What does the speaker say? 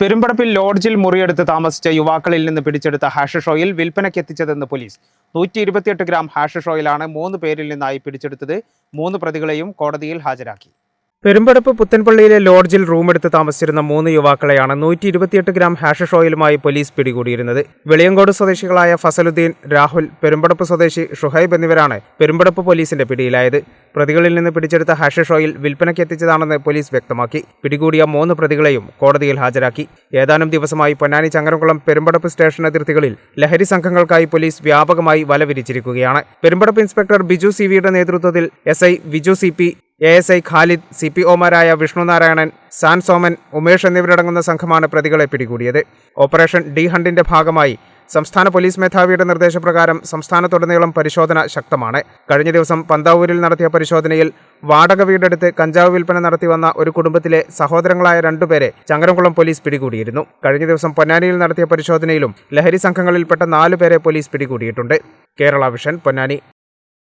പെരുമ്പടപ്പിൽ ലോഡ്ജിൽ മുറിയെടുത്ത് താമസിച്ച യുവാക്കളിൽ നിന്ന് പിടിച്ചെടുത്ത ഹാഷിഷ് ഓയിൽ വിൽപ്പനയ്ക്ക് എത്തിച്ചതെന്ന് പോലീസ്. നൂറ്റി ഇരുപത്തിയെട്ട് ഗ്രാം ഹാഷിഷ് ഓയിലാണ് മൂന്ന് പേരിൽ നിന്നായി പിടിച്ചെടുത്തത്. മൂന്ന് പ്രതികളെയും കോടതിയിൽ ഹാജരാക്കി. പെരുമ്പടപ്പ് പുത്തൻപള്ളിയിലെ ലോഡ്ജിൽ റൂമെടുത്ത് താമസിച്ചിരുന്ന മൂന്ന് യുവാക്കളെയാണ് നൂറ്റി ഇരുപത്തിയെട്ട് ഗ്രാം ഹാഷഷ് ഓയിലുമായി പോലീസ് പിടികൂടിയിരുന്നത്. വെളിയങ്കോട് സ്വദേശികളായ ഫസലുദ്ദീൻ രാഹുൽ പെരുമ്പടപ്പ് സ്വദേശി ഷുഹൈബ് എന്നിവരാണ് പെരുമ്പടപ്പ് പോലീസിന്റെ പിടിയിലായത്. പ്രതികളിൽ നിന്ന് പിടിച്ചെടുത്ത ഹാഷഷ് ഓയിൽ വിൽപ്പനയ്ക്ക് എത്തിച്ചതാണെന്ന് പോലീസ് വ്യക്തമാക്കി. പിടികൂടിയ മൂന്ന് പ്രതികളെയും കോടതിയിൽ ഹാജരാക്കി. ഏതാനും ദിവസമായി പൊന്നാനി ചങ്ങരംകുളം പെരുമ്പടപ്പ് സ്റ്റേഷൻ അതിർത്തികളിൽ ലഹരി സംഘങ്ങൾക്കായി പോലീസ് വ്യാപകമായി വല വിരിച്ചിരിക്കുകയാണ് പെരുമ്പടപ്പ് ഇൻസ്പെക്ടർ ബിജു സി വിയുടെ നേതൃത്വത്തിൽ SI I Viju C P A S I Khalid C P ഒമാരായ Vishnunarayanan San Soman Umesh എന്നിവരടങ്ങുന്ന സംഘമാണ് പ്രതികളെ പിടികൂടിയത്. ഓപ്പറേഷൻ ഡി ഹണ്ടിന്റെ ഭാഗമായി സംസ്ഥാന പോലീസ് മേധാവിയുടെ നിർദ്ദേശപ്രകാരം സംസ്ഥാനത്തുടനീളം പരിശോധന ശക്തമാണ്. കഴിഞ്ഞ ദിവസം പന്താവൂരിൽ നടത്തിയ പരിശോധനയിൽ വാടക വീടെടുത്ത് കഞ്ചാവ് വിൽപ്പന നടത്തിവന്ന ഒരു കുടുംബത്തിലെ സഹോദരങ്ങളായ രണ്ടുപേരെ ചങ്ങരംകുളം പോലീസ് പിടികൂടിയിരുന്നു. കഴിഞ്ഞ ദിവസം പൊന്നാനിയിൽ നടത്തിയ പരിശോധനയിലും ലഹരി സംഘങ്ങളിൽപ്പെട്ട നാലുപേരെ പോലീസ് പിടികൂടിയിട്ടുണ്ട്. കേരള വിഷൻ പൊന്നാനി.